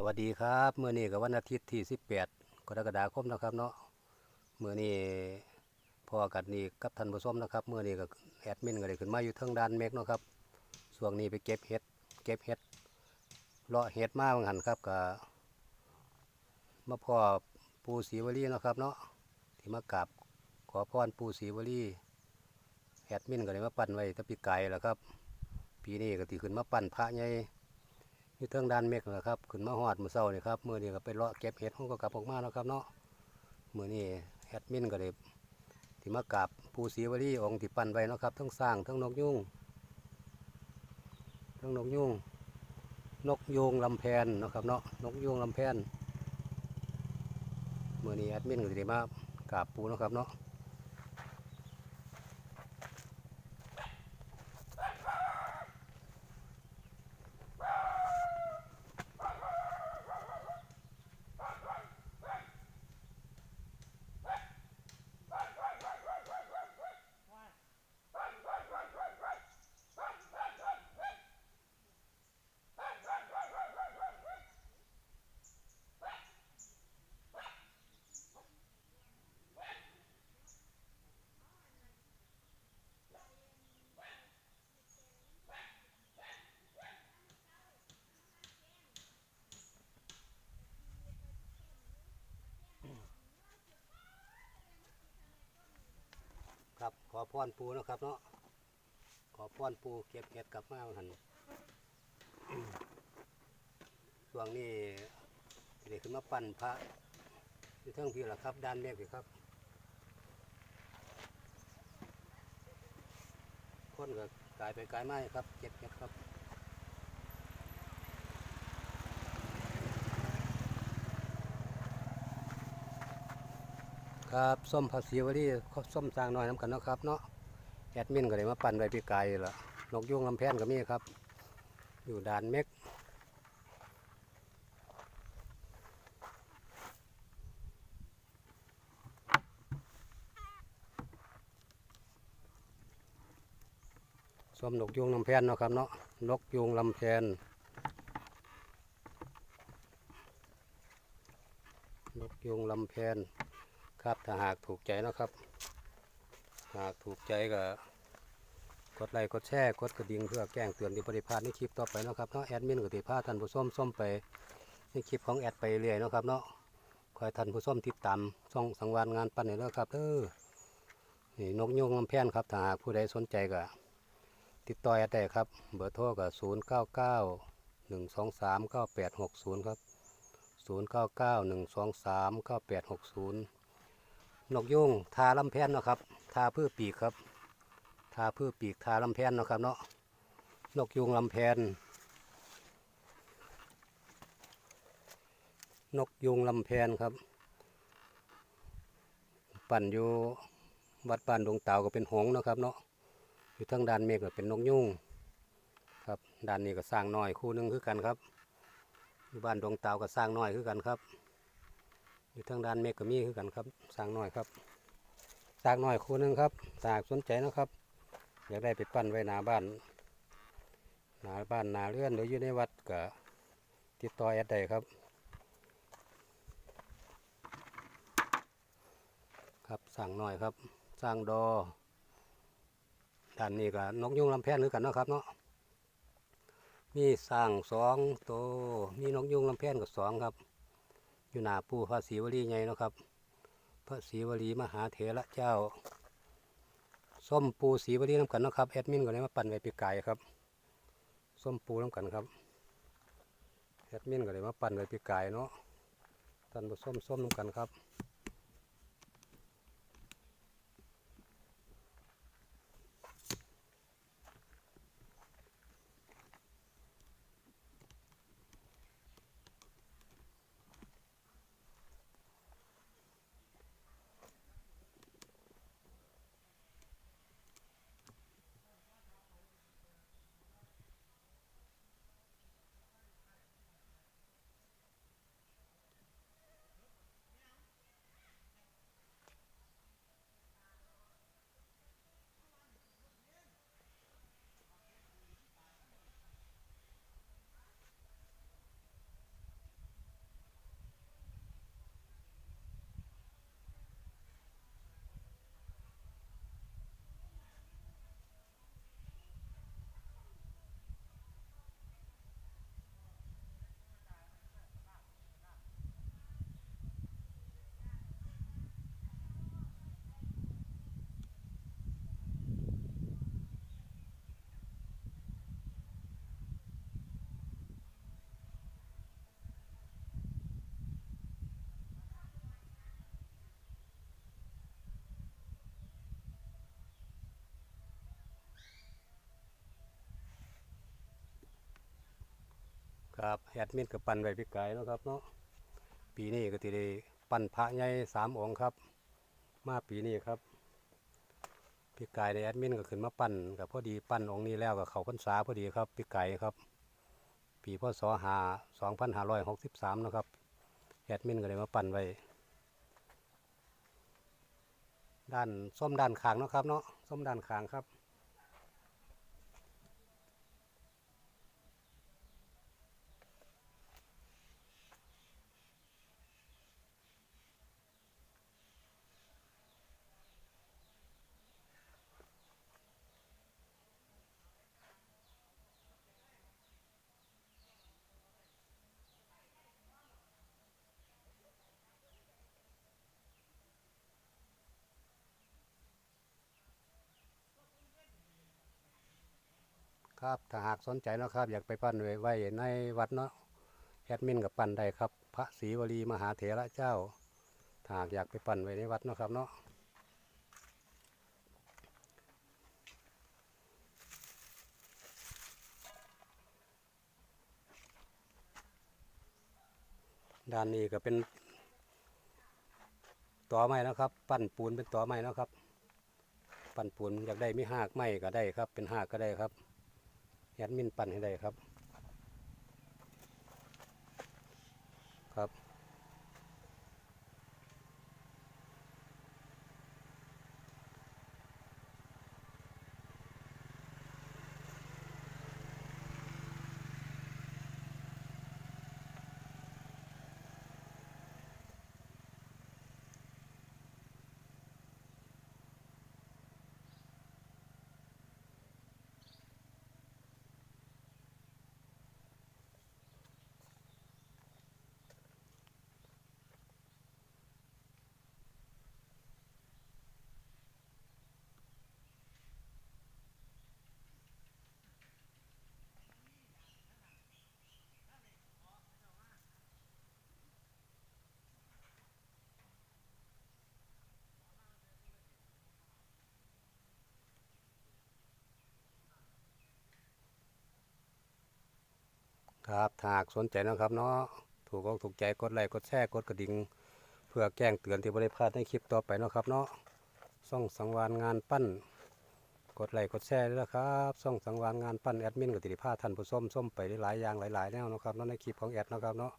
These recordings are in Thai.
สวัสดีครับเมื่อนี้กับวันอาทิตย์ที่ 18กรกฎาคมนะครับเนาะเมื่อนี้พอกันนี่กับท่านผู้ชมนะครับเมื่อนี้ก็แอดมินก็ได้ขึ้นมาอยู่เทางด้านเมฆเนาะครับช่วงนี้ไปเก็บเห็ดเก็บเห็ดเลาะเห็ดมาบางหันครับก็มาพ่อปูศรีวลีนะครับเนาะที่มากราบขอพรปูศรีวลีแอดมินก็เลยมาปั่นไว้ตะปีไก่แล้วครับ ปีนี้ก็ตีขึ้นมาปั่นพระใหญ่ อยู่เทิงด้านเมฆนะครับ ขึ้นมาหอดมือเศร้านี่ครับมือนี้ก็ไปเลาะเก็บเห็ดห้องก็กลับออกมาแล้วครับเนาะมือนี้แอดมินก็เลยที่มากราบปูศรีวลีองค์ที่ปั้นไว้นะครับทั้งสร้างทั้งนกยุงทั้งนกยุงนกยูงลำแพนนะครับเนาะนกยูงลำแพนมือนี้แอดมินก็เลยมากราบปูนะครับเนาะ ครับ ขอพรปูนะครับเนาะขอพรปูเก็บเก็ดกลับมาหันช่วงนี้เด็กขึ้นมาปั่นพระอยู่ทั้งพี่ละครับด้านเมฆพี่ครับ คนก็กลายไปกลายมาครับเก็บเก็ดครับ ครับส้มภาษีวลีส้มสร้างน้อยน้ำกันเนาะครับเนาะแอดมินก็เลยมาปั่นไว้ปีกายละนกยุงลำแพนก็มีครับ อยู่ด่านเม็กส้มนกยุงลำแพนเนาะครับเนาะนกยุงลำแพนนกยุงลำแพน ครับถ้าหากถูกใจนะครับ หากถูกใจก็กดไลค์กดแชร์กดกระดิ่งเพื่อแจ้งเตือนที่บริพาดในคลิปต่อไปนะครับเนาะแอดมินก็ติพาท่านผู้ชมส้มไปในคลิปของแอดไปเรื่อยนะครับเนาะคอยท่านผู้ชมติดตามช่องสังวานงานปั้นนี่เนาะครับเออนี่นกยุงลำแพนครับถ้าหากผู้ใดสนใจก็ติดต่อแอดได้ครับ เบอร์โทรก็ศูนย์เก้าเก้าหนึ่งสองสามเก้าแปดหกศูนย์ครับศูนย์เก้าเก้าหนึ่งสองสามเก้าแปดหกศูนย์ นกยุงทาลำแพนเนาะครับทาเพื่อปีกครับทาเพื่อปีกทาลำแพนเนาะครับเนาะนกยุงลำแพน นกยุงลำแพนครับ ปั่นอยู่วัดป่านดวงเต่าก็เป็นหงส์เนาะครับเนาะอยู่ทางด้านเมฆก็เป็นนกยุงครับด้านนี้ก็สร้างน้อยคู่หนึงคือกันครับอยู่บ้านดวงเต่าก็สร้างน้อยคือกันครับ อยู่ทางด้านเมกก็มีคือกันครับสร้างน้อยครับสร้างน้อยคู่หนึงครับสากสนใจนะครับ อยากได้ไปปั้นไว้หนาบ้านหนาบ้านหนาเรือนหรืออยู่ในวัดก็ติดต่อแอดได้ครับ ครับสร้างน้อยครับสร้างดอด้านนี้ก็นกยุงลำแพนคือกันนะครับเนาะมีสร้างสองโตวมีนกยุงลำแพนกับสองครับ อยู่หน้าปู่พระศรีวลีไงนะครับ พระศรีวลีมหาเถระเจ้า ส้มปูศรีวลีน้ำกันนะครับแอดมินก็เลยมาปั่นไว้ปีกไก่ครับส้มปูน้ำกันครับแอดมินก็เลยมาปั่นไว้ปีกไก่เนาะท่านผู้ส้มส้มน้ำกันครับ ครับแอดมินกับปั้นไว้พี่ไก่เนะครับเนาะปีนี้ก็ติได้ปั้นพระใหญ่สามองค์ครับ มาปีนี้ครับพี่ไก่ได้แอดมินก็ขึ้นมาปั้นกับพอดีปั้นองค์นี้แล้วกับเขาพรรษาพอดีครับพี่ไก่ครับ ปีพศหาสองพันห้าร้อยหกสิบสามนะครับแอดมินก็เลยมาปั้นไว้ด้านส้มด้านขางนะครับเนาะส้มด้านขางครับ ครับถ้าหากสนใจนะครับ อยากไปปั้นไว้ในวัดเนาะแอดมินกับปั้นได้ครับ พระศรีวลีมหาเถระเจ้าถ้าหากอยากไปปั้นไว้ในวัดเนาะครับเนาะด้านนี้ก็เป็นต่อไม้นะครับ ปั้นปูนเป็นต่อไม้นะครับ ปั้นปูนอยากได้มีหากไม้ก็ได้ครับ เป็นหากก็ได้ครับ แอดมินปั่นให้ได้ครับ ครับ ครับถาหากสนใจนะครับเนาะถูกอกถูกใจกดไลค์กดแชร์กดกระดิ่งเพื่อแจ้งเตือนที่บริพลาดในคลิปต่อไปนะครับเนาะส่องสังวานงานปั้น กดไลค์กดแชร์ด้วยนะครับส่องสังวานงานปั้นแอดมินกับติภาท่านผู้ส้มส้มไปหลายอย่างหลายๆแนวนะครับเนาะในคลิปของแอดนะครับเนาะ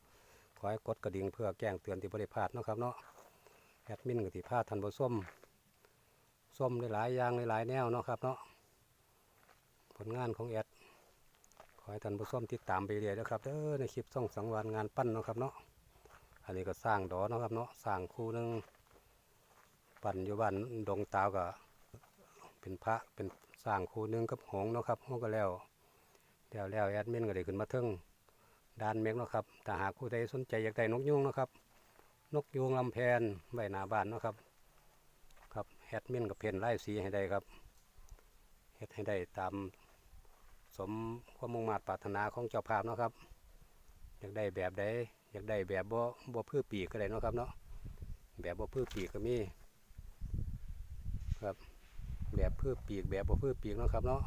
ขอให้กดกระดิ่งเพื่อแจ้งเตือนที่บริพลาดนะครับเนาะแอดมินกับติภาท่านผู้ส้มส้มหลายๆอย่างหลายๆแนวนะครับเนาะผลงานของแอด ให้ท่านผู้ชมติดตามไปเรื่อยนะครับเด้อในคลิปส่องสังวานงานปั้นนะครับเนาะอันนี้ก็สร้างดอนะครับเนาะสร้างคู่หนึงปั้นอยู่บ้านดงตาวก็เป็นพระเป็นสร้างคู่หนึงกับหงนะครับหงส์ก็แล้วแล้วแล้วแอดมินก็ได้ขึ้นมาเทิงด้านเมกนะครับถ้าหากผู้ใดสนใจอยากได้นกยุงนะครับ นกยุงลำแพนไว้หน้าบ้านนะครับครับแอดมินกับเพนไล่สีให้ได้ครับเฮ็ดให้ได้ตาม สมความมุ่งมา่ปรารถนาของเจ้าภาพเนาะครับ อยากได้แบบใดอยากได้แบบบ่บ่พืชปีกก็ได้เนาะครับเนาะแบบบ่พืชปีกก็มีครับ แบบพืชปีกแบบบ่พืชปีกเนาะครับเนาะ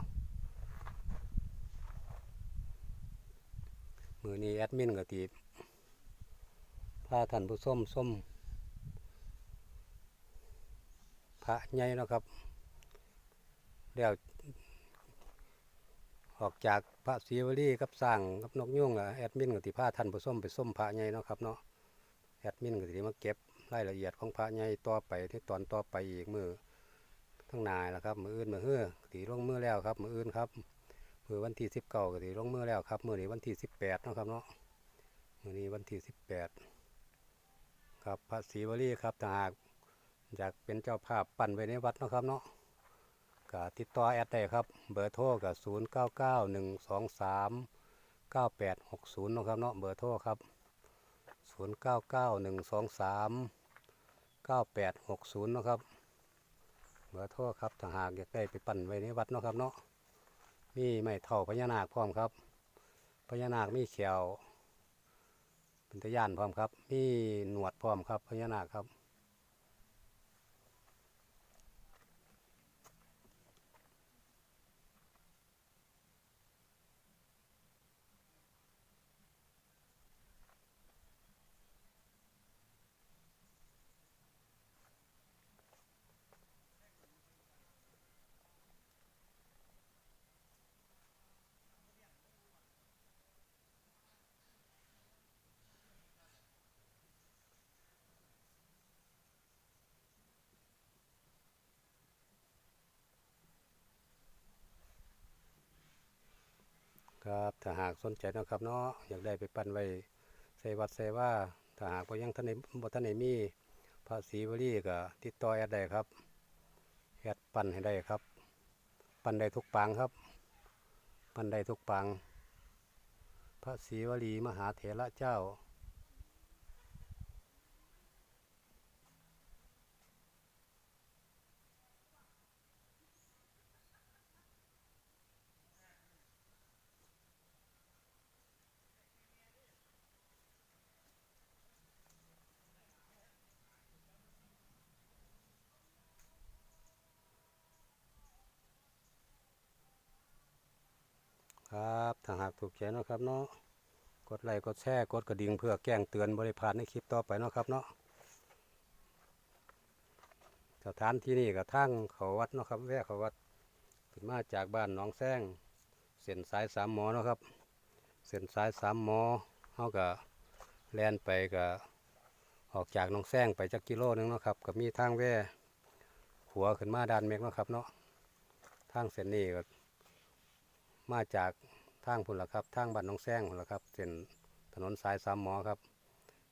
มือนี้แอดมินก็ตีพาท่านผู้ส้มส้มพระใหญ่เนาะครับแล้ว ออกจากพระศิวลีกับสร้างกับนกยุ่งอะแอดมินกับติพาท่านผู้ส้มไปส้มพระใหญ่เนาะครับเนาะแอดมินก็สิมาเก็บรายละเอียดของพระใหญ่ต่อไปที่ตอนต่อไปอีกมือทั้งนายแล้วครับ มืออื่นมือเฮือตีลงมือแล้วครับ มืออื่นครับมือวันที่สิบเก้าก็ตีลงมือแล้วครับ มือนี้วันที่สิบแปดนาะครับเนาะมือนี้วันที่สิบแปดครับพระศิวลีครับถ้าหากอยากเป็นเจ้าภาพปั่นไว้ในวัดเนาะครับเนาะ ก็ติดต่อแอดได้ครับ เบอร์โทรก็ศูนย์เก้าเก้าหนึ่งสองสามเก้าแปดหกศูนย์นะครับเนาะเบอร์โทรครับศูนย์เก้าเก้าหนึ่งสองสามเก้าแปดหกศูนย์นะครับ เบอร์โทรครับถ้าหากอยากได้ไปปั่นไว้ในวัดเนาะครับเนาะมีไม้เท่าพญานาคพร้อมครับพญานาคมีเขียวเป็นตะยานพร้อมครับ มีหนวดพร้อมครับพญานาคครับ ครับถ้าหากสนใจนะครับเนาะอยากได้ไปปั้นไว้ใส่วัดใส่ว่าถ้าหากว่ายังท่านในบ่ท่านในมีภาษีวลีก็ติดต่อแอดได้ครับแอดปั้นให้ได้ครับ ปั้นได้ทุกปางครับ ปั้นได้ทุกปางพระศรีวลีมหาเถระเจ้า ครับถ้าหากถูกใจนะครับเนาะกดไลค์กดแชร์กดกระดิ่งเพื่อแจ้งเตือนบริพาดในคลิปต่อไปเนาะครับเนาะสถานที่นี่กับทั้งเขาวัดเนาะครับแวะเขาวัดขึ้นมาจากบ้านหนองแซงเส้นสายสามหมอเนาะครับเส้นสายสามหมอเขากับแลนไปกับออกจากหนองแซงไปจักกิโลหนึงเนาะครับกับมีทางแว่หัวขึ้นมาด้านเมกเนาะครับเนาะทางเส้นนี้ก็ มาจากทางพุ่นละครับทางบ้านหน้องแซงพุ่นละครับเส้นถนนสายสามหมอครับ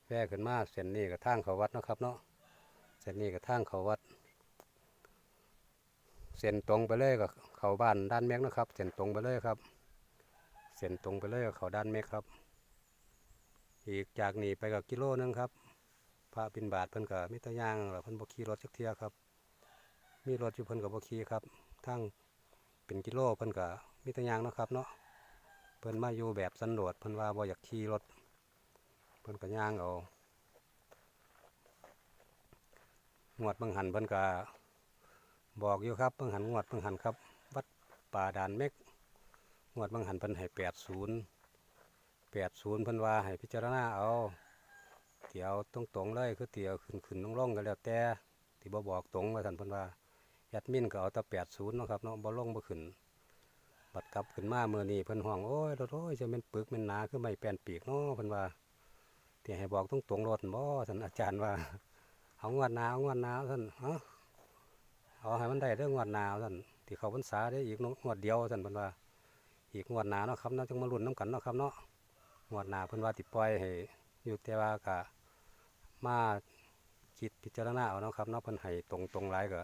แวะขึ้นมาเส้นนี้กับทางเขาวัดนะครับเนาะเส้นนี้กับทางเขาวัดเส้นตรงไปเลยกับเขาบ้านด้านเมฆนะครับเส้นตรงไปเลยครับเส้นตรงไปเลยกับเขาด้านเมฆครับ อีกจากนี้ไปกับกิโลนึงครับพระบินบาทเพิ่นกับมิตรยางหรือเพิ่นบขี่รถจักเทียครับ มีรถอยู่เพิ่นกับบขี่ครับทางเป็นกิโลเพิ่นก็ มีแตัยางเนาะครับเนาะเพิ่นมาอยู่แบบสันโดษเพิ่นว่าบ่อยากขี่รถเพิ่นก็ย่างเอางวดเบิ่งหันเพิ่นก็บอกอยู่ครับเบิ่งหันงวดเบิ่งหันครับ วัดป่าด่านเม็กงวดเบิ่งหันเพิ่นให้80 80เพิ่นว่าให้พิจารณาเอาเตียวตรงๆเลยคือเตียวขึ้นๆลงๆก็แล้วแต่ที่บ่บอกตรงว่าท่านเพิ่นว่าแอดมินก็เอาแต่แปดศูนย์นะครับเนาะบ่ลงบ่ขึ้น บัดกลับขึ้นมาเมื่อนี้เพิ่นห้องโอ้ยรถโอ้ยจะเป็นปึกเป็นหนาคือไม่แปลนปีกเนาะเพิ่นว่าที่ให้บอกตรงตรงรถบ่ท่านอาจารย์ว่าเอางวดหนาวงวดหนาวท่านเอาเอาให้มันได้เรื่องงวดหนาวท่านที่เขาพรรษาได้อีกงวดเดียวท่านเพิ่นว่า อีกงวดหนาเนาะครับเนาะจังมาลุ้นน้ำกันเนาะครับเนาะงวดหนาเพิ่นว่าติดปล่อยให้อยู่แต่ว่าก็มาคิดพิจารณาเอาเนาะครับเนาะเพิ่นให้ตรงตรงๆหลายก็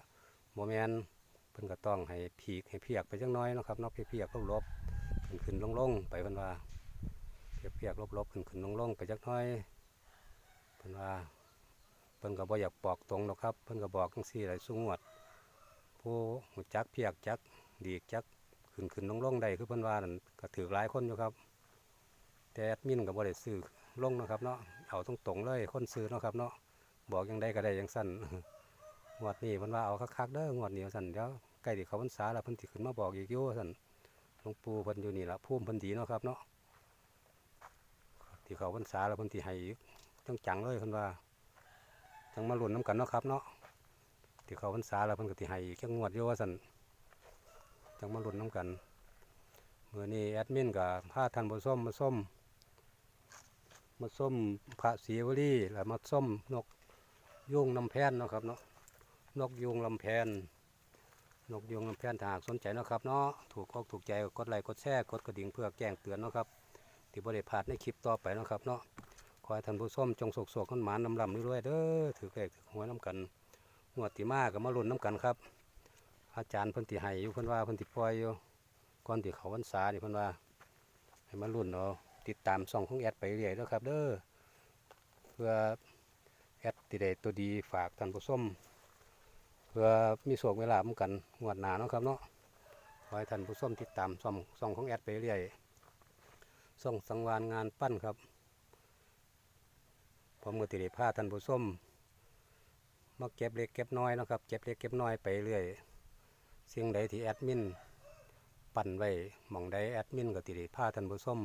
โมแมนเพิ่นก็ต้องให้ผีกให้เพียกไปจังน้อยนะครับเนาะเพียกๆลบขึ้นขึ้นลงลงๆไปเพิ่นว่าเพียกเพียกๆลบขึ้นขึ้นลงลงๆไปจักน้อยเพิ่นว่าเพิ่นก็บ่อยากบอกตรงหรอกครับ เพิ่นก็บอกจังซี่หลายสุงวด ผู้หูจักเพียกจักดีกจักขึ้นขึ้นลงลงๆได้คือเพิ่นว่านั่นก็ถือหลายคนอยู่ครับ แต่แอดมินก็บ่ได้ซื้อลงนะครับเนาะเอาตรงเลยคนซื้อเนาะครับเนาะบอกยังได้ก็ได้ยังสั้นงวดนี้เพิ่นว่าเอาคักๆเด้องวดนี้ว่าซั่นเดี๋ยว ล้ที่เขาพรรษาแล้วเพิ่นสิขึ้นมาบอกอีกอยู่ว่าซั่นหลวงปู่เพิ่นอยู่นี่ล่ะภูมิเพิ่นดีเนาะครับเนาะที่เขาพรรษาแล้วเพิ่นสิให้จังจังเลยเพิ่นว่าจังมาลุ้นน้กันเนาะครับเนาะที่เขาพรรษาแล้วเพิ่นก็สิให้จังงวดอยู่ว่าซั่นจังมาลุ้นน้กันเมื้อนี้แอดมินก็พาท่านผู้มมาส้มมาส้มพระศรีวลีแล้วมาส้มนกยุงน้ำแพนเนาะครับเนาะนกยุงลำแพน นกยุงลำแพนถ้าหากสนใจเนาะครับเนาะถูกอกถูกใจก็กดไลค์กดแชร์กดกระดิ่งเพื่อแจ้งเตือนเนาะครับที่บริพาดในคลิปต่อไปเนาะครับเนาะขอให้ท่านผู้ชมจงโศกโศกขันหมานนำลำเรื่อยเด้อถือเลขถือหวยน้ำกันงวติมากับมาลุนน้ำกันครับ อาจารย์พิ่นติให้อยู่พิ่นว่าพิ่นติปล่อยอยู่ก่อนที่เขาวันษานี่พิ่นว่า ให้มาลุนเอาติดตามช่องของแอดไปเรื่อยๆเด้อครับ เด้อเพื่อแอดติได้ตัวดีฝากท่านผู้ชม เพื่อมีโศกเวลาเหมือนกันงวดหนาเนาะครับเนาะขอให้ท่านผู้ชมติดตามช่องช่องของแอดไปเรื่อยช่องสังวานงานปั้นครับผมก็ติดผ้าท่านผู้ชมมาเก็บเล็กเก็บน้อยนะครับเก็บเล็กเก็บน้อยไปเรื่อยสิ่งใดที่แอดมินปั้นไว้หมองใดแอดมินก็ติดผ้าท่านผู้ชม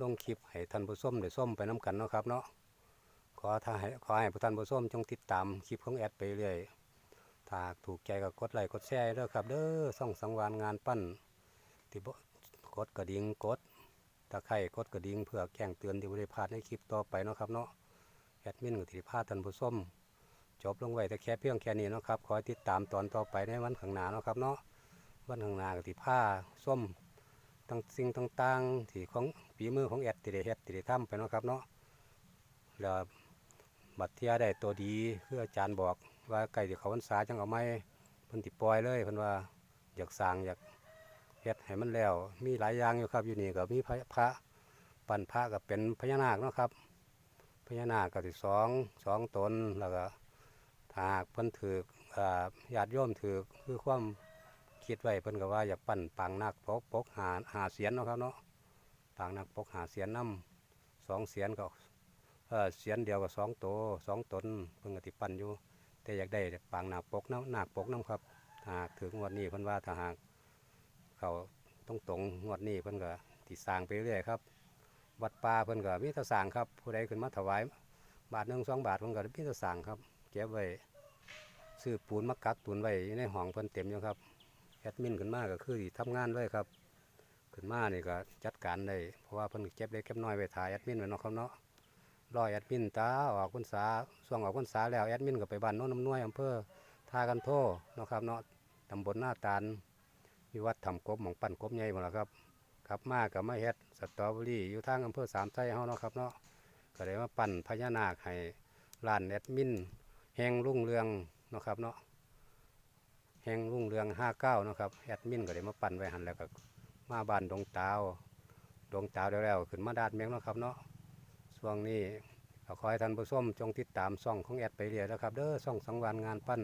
ลงคลิปให้ท่านผู้ชมได้ส้มไปน้กันเนาะครับเนาะ ขอถ้าให้ขอให้ผู้ท่านผู้ชมจงติดตามคลิปของแอดไปเรื่อยถ้าถูกใจก็กดไลค์กดแชร์เด้อครับเด้อส่องสังวานงานปั้นที่บ่กดกระดิ่งกดตะไคร่กดกระดิ่งเพื่อแจ้งเตือนที่บริพลาดในคลิปต่อไปเนาะครับเนาะแอดมินกับติพาท่านผู้ชมจบลงไว้แต่แค่เพียงแค่นี้เนาะครับขอติดตามตอนต่อไปในวันข้างหน้าเนาะครับเนาะวันข้างหน้ากับติพาส้มทั้งสิ่งต่างๆที่ของฝีมือของแอดที่ได้เฮ็ดที่ได้ทำไปเนาะครับเนาะแล้ว บัดเทียได้ตัวดีคืออาจารย์บอกว่าไก่ที่เขาพรรษาจังเอาไม้เพิ่นติปล่อยเลยเพิ่นว่าอยากสร้างอยากเฮ็ดให้มันแล้ว มีหลายอย่างอยู่ครับอยู่นี่ก็มีพระพระปั้นพระก็เป็นพญานาคนะครับพญานาคก็สิสองสองตนแล้วก็ถ้าหากเพิ่นถืออ่าญาติโยมถือคือความคิดไว้เพิ่นก็ว่าอยากปั้นปางนาคปกปกหาหาเสียนเนาะครับเนาะปางนาคปกหาเสียนนํสองเสียนก็ เออเสียนเดียวก็สองโตสองตนเพิ่นกติปั้นอยู่ แต่อยากได้ปางหนาคปกน้ำหนาคปกน้ำครับถ้าหากถึงงวดนี้เพิ่นว่าถ้าหากเขาต้องตรงงวดนี้เพิ่นก็ติสร้างไปเรื่อยครับ วัดป่าเพิ่นก็มีแตะสร้างครับ ผู้ใดขึ้นมาถวาย บาทหนึ่งสองบาทเพิ่นก็มีแตะสร้างครับเก็บไว้ซื้อปูนมากักตุนไว้ในห้องเพิ่นเต็มอยู่ครับแอดมินขึ้นมาก็คือสิทำงานเลยครับ ขึ้นมานี่ก็จัดการได้เพราะว่าเพิ่นก็เก็บเล็กเก็บน้อยไว้ถ่ายแอดมินไว้นาะครับเนาะ รอแอดมินตาออกพรรษาช่วงออกพรรษาแล้วแอดมินก็ไปบ้านโน้นน้ำน้อยอำเภอท่ากันโทนะครับเนาะตำบลหน้าตาลมีวัดทำกบหมองปั่นกบใหญ่หมดแล้วครับครับมากับมาเฮ็ดสตรอเบอรี่อยู่ทางอำเภอสามไส้เฮาเนาะครับเนาะก็เลยมาปั่นพญานาคให้ร้านแอดมินแห่งรุ่งเรืองนะครับเนาะแห่งรุ่งเรืองห้าเก้านะครับแอดมินก็เลยมาปั่นไว้หันแล้วก็มาบ้านดงตาวดงตาวแล้วๆขึ้นมาดาดเมงนะครับเนาะ ช่วงนี้ก็ขอให้ท่านผู้ชมจงติดตามซ่องของแอดไปเรื่อยนะครับเด้อซ่องสังวานงานปั้น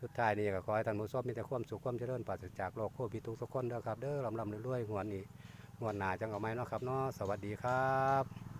สุดท้ายนี่ก็ขอให้ท่านผู้ชมมีแต่ความสุขความเจริญปราศจากโรคโควิดทุกๆคนเด้อครับเด้อลำลำรวยๆหัวนี้งวหน้าจังเอาไหมเนาะครับเนาะสวัสดีครับ